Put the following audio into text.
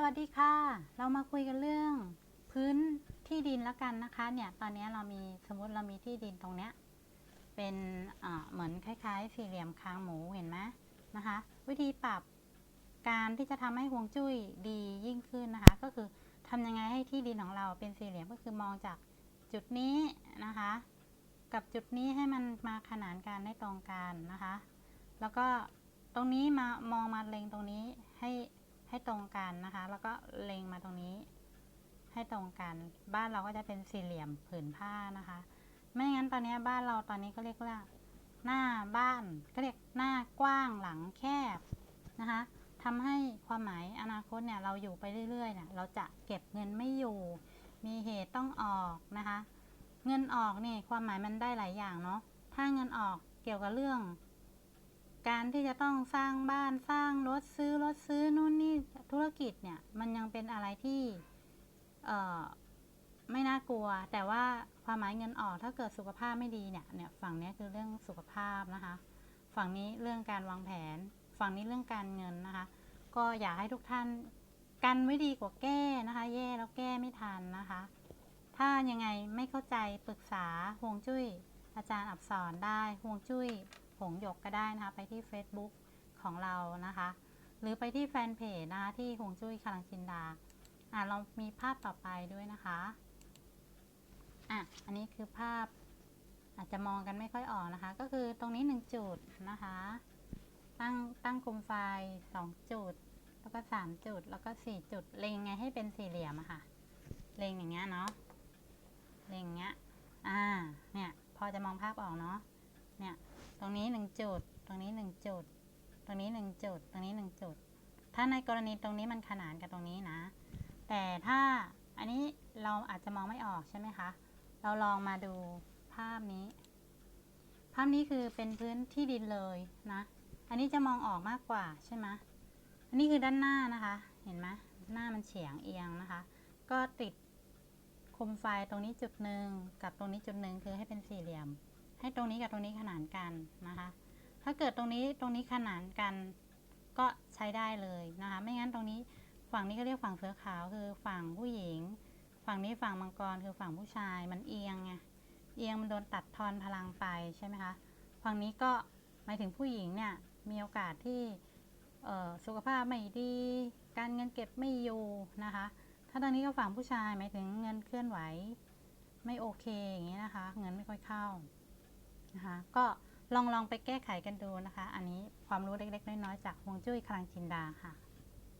สวัสดีค่ะ เรามาคุยกันเรื่องพื้นที่ดินแล้วกันนะคะ เนี่ยตอนนี้เรามีสมมติเรามีที่ดินตรงเนี้ยเป็นอ่าเหมือนคล้ายๆ สี่เหลี่ยมคางหมูเห็นไหมนะคะ วิธีปรับการที่จะทำให้ฮวงจุ้ยดียิ่งขึ้นนะคะ ก็คือทำยังไงให้ที่ดินของเราเป็นสี่เหลี่ยมก็คือมองจากจุดนี้นะคะ กับจุดนี้ให้มันมาขนานกันได้ตรงกันนะคะ แล้วก็ตรงนี้มามองมาเล็งตรงนี้ให้ ให้ตรงกันนะคะ แล้วก็เล็งมาตรงนี้ ให้ตรงกัน บ้านเราก็จะเป็นสี่เหลี่ยมผืนผ้านะคะ ไม่งั้นตอนนี้บ้านเราตอนนี้ก็เรียกว่า หน้าบ้านก็เรียกหน้ากว้างหลังแคบนะคะทำให้ความหมายอนาคตเนี่ยเราอยู่ไปเรื่อยๆเนี่ยเราจะเก็บเงินไม่อยู่ มีเหตุต้องออกนะคะ เงินออกนี่ความหมายมันได้หลายอย่างเนาะถ้าเงินออกเกี่ยวกับเรื่อง การที่จะต้องสร้างบ้านสร้างรถซื้อรถซื้อนู่นนี่ธุรกิจเนี่ยมันยังเป็นอะไรที่เอ่อไม่น่ากลัว แต่ว่าความหมายเงินออกถ้าเกิดสุขภาพไม่ดีเนี่ยเนี่ยฝั่งนี้คือเรื่องสุขภาพนะคะ ฝั่งนี้เรื่องการวางแผน ฝั่งนี้เรื่องการเงินนะคะ ก็อยากให้ทุกท่านกันไว้ดีกว่าแก้นะคะ แย่แล้วแก้ไม่ทันนะคะ ถ้ายังไงไม่เข้าใจปรึกษาฮวงจุ้ยอาจารย์อับสอนได้ฮวงจุ้ย ผงหยกก็ได้นะคะไปที่ Facebook ของเรานะคะ หรือไปที่แฟนเพจนะคะที่ฮวงจุ้ยคลังจินดาอะเรามีภาพต่อไปด้วยนะคะอะอันนี้คือภาพอาจจะมองกันไม่ค่อยออกนะคะ ก็คือตรงนี้หนึ่งจุดนะคะ ตั้งตั้งโคมไฟสองจุด แล้วก็สามจุด แล้วก็สี่จุด เล็งไงให้เป็นสี่เหลี่ยมอะค่ะ เล็งอย่างเงี้ยเนาะ เล็งเงี้ย อ่า เนี่ย รงนี้หนึ่งจุด ตรงนี้หนึ่งจุด ตรงนี้หนึ่งจุด ตรงนี้หนึ่งจุด ถ้าในกรณีตรงนี้มันขนานกับตรงนี้นะ แต่ถ้าอันนี้เราอาจจะมองไม่ออกใช่ไหมคะ เราลองมาดูภาพนี้ ภาพนี้คือเป็นพื้นที่ดินเลยนะ อันนี้จะมองออกมากกว่าใช่ไหมอันนี้คือด้านหน้านะคะ เห็นไหมหน้ามันเฉียงเอียงนะคะ ก็ติดคมไฟตรงนี้จุดหนึ่งกับตรงนี้จุดหนึ่งคือให้เป็นสี่เหลี่ยม ให้ตรงนี้กับตรงนี้ขนานกันนะคะ ถ้าเกิดตรงนี้ตรงนี้ขนานกันก็ใช้ได้เลยนะคะ ไม่งั้นตรงนี้ฝั่งนี้ก็เรียกฝั่งเสือขาวคือฝั่งผู้หญิง ฝั่งนี้ฝั่งมังกรคือฝั่งผู้ชายมันเอียงไงเอียงมันโดนตัดทอนพลังไปใช่ไหมคะฝั่งนี้ก็หมายถึงผู้หญิงเนี่ยมีโอกาสที่สุขภาพไม่ดี การเงินเก็บไม่อยู่นะคะ ถ้าทางนี้ก็ฝั่งผู้ชายหมายถึงเงินเคลื่อนไหว ไม่โอเคอย่างนี้นะคะ เงินไม่ค่อยเข้า นะคะก็ลองลองไปแก้ไขกันดูนะคะ อันนี้ความรู้เล็กๆ น้อยๆ จากฮวงจุ้ยคลังจินดาค่ะ